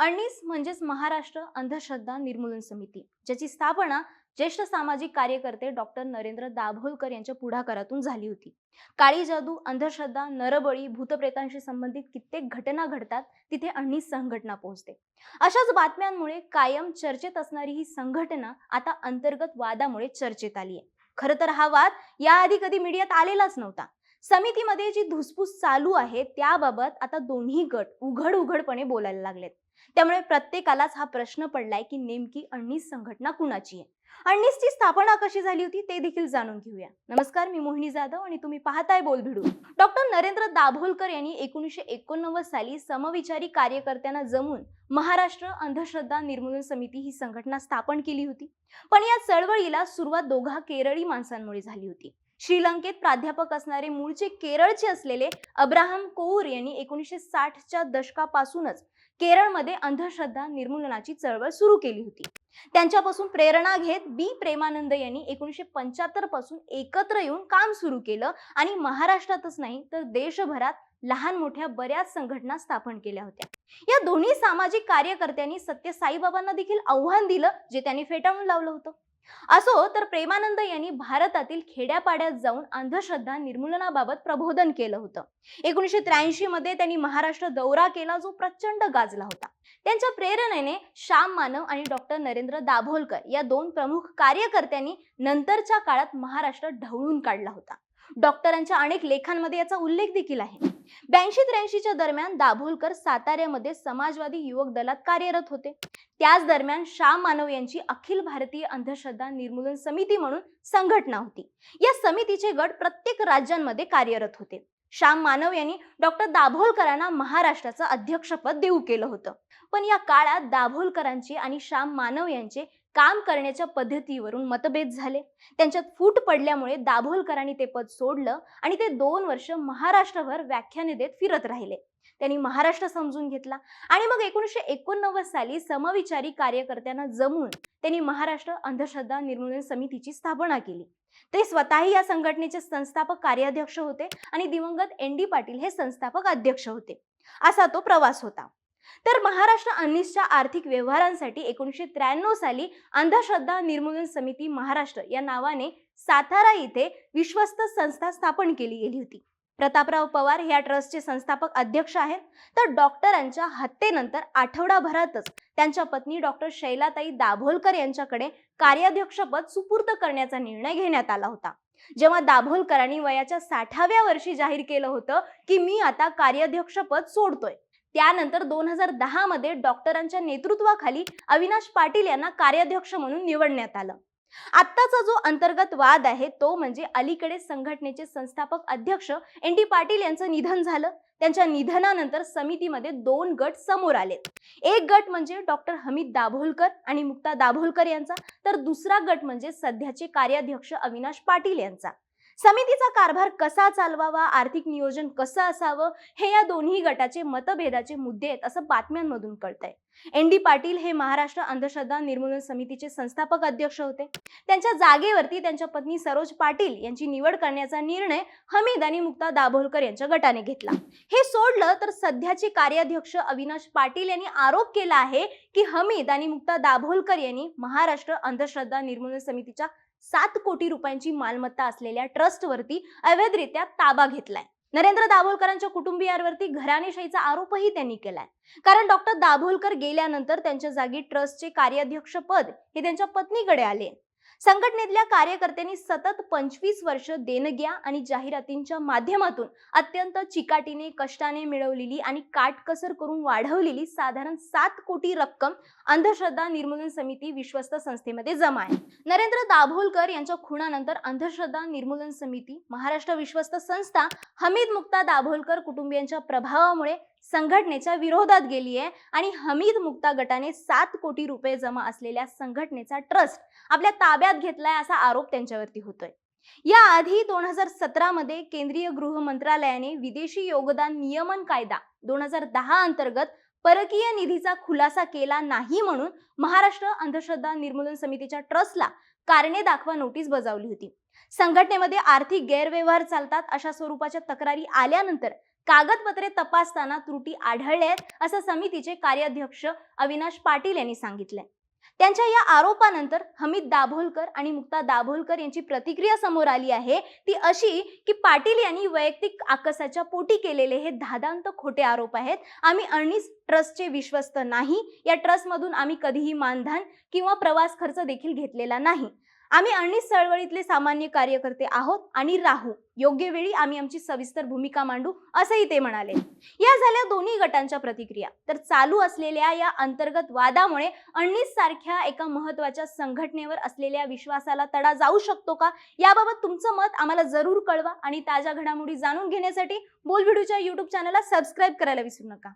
अण्णीस म्हणजेच महाराष्ट्र अंधश्रद्धा निर्मूलन समिती ज्याची स्थापना ज्येष्ठ सामाजिक कार्यकर्ते डॉक्टर नरेंद्र दाभोलकर यांच्या पुढाकारातून झाली होती. काळी जादू अंधश्रद्धा नरबळी भूतप्रेतांशी संबंधित कित्येक घटना घडतात तिथे अणीस संघटना पोहोचते. अशाच बातम्यांमुळे कायम चर्चेत असणारी ही संघटना आता अंतर्गत वादामुळे चर्चेत आली आहे. खरं तर हा वाद याआधी कधी मीडियात आलेलाच नव्हता. समितीमध्ये जी धुसफूस चालू आहे त्याबाबत आता दोन्ही गट उघड उघडपणे बोलायला लागलेत. त्यामुळे प्रत्येकालाच हा प्रश्न पडलाय की नेमकी अण्णीस संघटना कुणाची आहे? अण्णीसची स्थापना कशी झाली होती ते देखील जाणून घेऊया. नमस्कार मी मोहिनी जाधव आणि तुम्ही पाहताय बोलभिडू डॉक्टर नरेंद्र दाभोलकर यांनी एकोणीसशे एकोणनव्वद साली समविचारी कार्यकर्त्यांना जमून महाराष्ट्र अंधश्रद्धा निर्मूलन समिती ही संघटना स्थापन केली होती. पण या चळवळीला सुरुवात दोघा केरळी माणसांमुळे झाली होती. श्रीलंकेत प्राध्यापक असणारे मूळचे केरळचे असलेले अब्राहम कोऊर यांनी एकोणीसशे साठच्या दशकापासूनच केरळमध्ये अंधश्रद्धा निर्मूलनाची चळवळ सुरू केली होती. त्यांच्यापासून प्रेरणा घेत बी. प्रेमानंद यांनी एकोणीसशे पंच्याहत्तरपासून एकत्र येऊन काम सुरू केलं आणि महाराष्ट्रातच नाही तर देशभरात लहान मोठ्या बऱ्याच संघटना स्थापन केल्या होत्या. या दोन्ही सामाजिक कार्यकर्त्यांनी सत्य साईबाबांना देखील आव्हान दिलं जे त्यांनी फेटाळून लावलं होतं. असो तर प्रेमानंद यांनी भारतातील खेड्यापाड्यात जाऊन अंधश्रद्धा निर्मूलनाबाबत प्रबोधन केलं होतं. एकोणीसशे त्र्याऐंशी मध्ये त्यांनी महाराष्ट्र दौरा केला जो प्रचंड गाजला होता. त्यांच्या प्रेरणेने श्याम मानव आणि डॉक्टर नरेंद्र दाभोलकर या दोन प्रमुख कार्यकर्त्यांनी नंतरच्या काळात महाराष्ट्र ढवळून काढला होता. डॉक्टरांच्या अनेक लेखांमध्ये याचा उल्लेख देखील आहे. ब्याऐंशी त्र्याऐंशीच्या दरम्यान दाभोलकर साताऱ्यामध्ये समाजवादी युवक दलात कार्यरत होते. त्याच दरम्यान श्याम मानव यांची अखिल भारतीय अंधश्रद्धा निर्मूलन समिती म्हणून संघटना होती. या समितीचे गट प्रत्येक राज्यांमध्ये कार्यरत होते. श्याम मानव यांनी डॉक्टर दाभोलकरांना महाराष्ट्राचं अध्यक्षपद देऊ केलं होतं. पण या काळात दाभोलकरांचे आणि श्याम मानव यांचे काम करण्याच्या पद्धतीवरून मतभेद झाले. त्यांच्यात फूट पडल्यामुळे दाभोलकरांनी ते पद सोडलं आणि ते दोन वर्ष महाराष्ट्रभर व्याख्याने देत फिरत राहिले. त्यांनी महाराष्ट्र समजून घेतला आणि मग एकोणीसशे एकोणनव्वद साली समविचारी कार्यकर्त्यांना जमून त्यांनी महाराष्ट्र अंधश्रद्धा निर्मूलन समितीची स्थापना केली. ते स्वतःही या संघटनेचे संस्थापक कार्याध्यक्ष होते आणि दिवंगत एन डी पाटील हे संस्थापक अध्यक्ष होते. असा तो प्रवास होता. तर महाराष्ट्र अनिसच्या आर्थिक व्यवहारांसाठी एकोणीसशे त्र्याण्णव साली अंधश्रद्धा निर्मूलन समिती महाराष्ट्र या नावाने सातारा इथे विश्वस्त संस्था स्थापन केली गेली होती. प्रतापराव पवार या ट्रस्टचे संस्थापक अध्यक्ष आहेत. तर डॉक्टरांच्या हत्येनंतर आठवडाभरातच त्यांच्या पत्नी डॉक्टर शैलाताई दाभोलकर यांच्याकडे कार्याध्यक्षपद सुपूर्द करण्याचा निर्णय घेण्यात आला होता. जेव्हा दाभोलकरांनी वयाच्या साठाव्या वर्षी जाहीर केलं होतं की मी आता कार्याध्यक्षपद सोडतोय. त्यानंतर दोन हजार दहा मध्ये डॉक्टरांच्या नेतृत्वाखाली अविनाश पाटील यांना कार्याध्यक्ष म्हणून निवडण्यात आलं. आत्ताचा जो अंतर्गत वाद आहे तो म्हणजे अलीकडे संघटनेचे संस्थापक अध्यक्ष एन डी पाटील यांचं निधन झालं. त्यांच्या निधनानंतर समितीमध्ये दोन गट समोर आलेत एक गट म्हणजे डॉक्टर हमीद दाभोलकर आणि मुक्ता दाभोलकर यांचा तर दुसरा गट म्हणजे सध्याचे कार्याध्यक्ष अविनाश पाटील यांचा. समितीचा कारभार कसा चालवावा आर्थिक नियोजन कसं असावं हे या दोन्ही गटाचे मतभेदाचे मुद्दे आहेत असं बातम्यांमधून कळतंय. एन डी पाटील हे महाराष्ट्र अंधश्रद्धा निर्मूलन समितीचे संस्थापक अध्यक्ष होते. त्यांच्या जागेवरती त्यांच्या पत्नी सरोज पाटील यांची निवड करण्याचा निर्णय हमीद आणि मुक्ता दाभोलकर यांच्या गटाने घेतला. हे सोडलं तर सध्याचे कार्याध्यक्ष अविनाश पाटील यांनी आरोप केला आहे की हमीद आणि मुक्ता दाभोलकर यांनी महाराष्ट्र अंधश्रद्धा निर्मूलन समितीच्या सात कोटी रुपयांची मालमत्ता असलेल्या ट्रस्टवरती अवैधरित्या ताबा घेतलाय. नरेंद्र दाभोलकरांच्या कुटुंबियांवरती घराणेशाहीचा आरोपही त्यांनी केलाय. कारण डॉक्टर दाभोलकर गेल्यानंतर त्यांच्या जागी ट्रस्टचे कार्याध्यक्ष पद हे त्यांच्या पत्नीकडे आले. संघटनेतल्या कार्यकर्त्यांनी सतत पंचवीस वर्ष देणग्या आणि जाहिरातींच्या माध्यमातून अत्यंत चिकाटीने कष्टाने मिळवलेली आणि काटकसर करून वाढवलेली साधारण सात कोटी रक्कम अंधश्रद्धा निर्मूलन समिती विश्वस्त संस्थेमध्ये जमा आहे. नरेंद्र दाभोलकर यांच्या खुणानंतर अंधश्रद्धा निर्मूलन समिती महाराष्ट्र विश्वस्त संस्था हमीद मुक्ता दाभोलकर कुटुंबियांच्या प्रभावामुळे संघटनेच्या विरोधात गेली आहे आणि हमीद मुक्ता गटाने सात कोटी रुपये जमा असलेल्या संघटनेचा ट्रस्ट आपल्या ताब्यात घेतलाय असा आरोप त्यांच्यावरती होतोय. याआधी दोन हजार सतरा मध्ये केंद्रीय गृह मंत्रालयाने विदेशी योगदान नियमन कायदा दोन हजार दहा अंतर्गत परकीय निधीचा खुलासा केला नाही म्हणून महाराष्ट्र अंधश्रद्धा निर्मूलन समितीच्या ट्रस्टला कारणे दाखवा नोटीस बजावली होती. संघटनेमध्ये आर्थिक गैरव्यवहार चालतात अशा स्वरूपाच्या तक्रारी आल्यानंतर कागदपत्रे तपासताना त्रुटी आढळल्या आहेत असं समितीचे कार्याध्यक्ष अविनाश पाटील यांनी सांगितलंय. त्यांच्या या आरोपानंतर हमीद दाभोलकर आणि मुक्ता दाभोलकर यांची प्रतिक्रिया समोर आली आहे. ती अशी की पाटील यांनी वैयक्तिक आकसाच्या पोटी केलेले हे धादांत खोटे आरोप आहेत. आम्ही अर्णीस ट्रस्टचे विश्वस्त नाही. या ट्रस्टमधून आम्ही कधीही मानधन किंवा प्रवास खर्च देखील घेतलेला नाही. आम्ही अर्निस चळवळीतले सामान्य कार्यकर्ते आहोत आणि राहू. योग्य वेळी आम्ही आमची सविस्तर भूमिका मांडू असंही ते म्हणाले. या झाल्या दोन्ही गटांच्या प्रतिक्रिया. तर चालू असलेल्या या अंतर्गत वादामुळे अण्णीस सारख्या एका महत्त्वाच्या संघटनेवर असलेल्या विश्वासाला तडा जाऊ शकतो का? याबाबत तुमचं मत आम्हाला जरूर कळवा आणि ताज्या घडामोडी जाणून घेण्यासाठी बोलव्हिडिओच्या युट्यूब चॅनलला सबस्क्राईब करायला विसरू नका.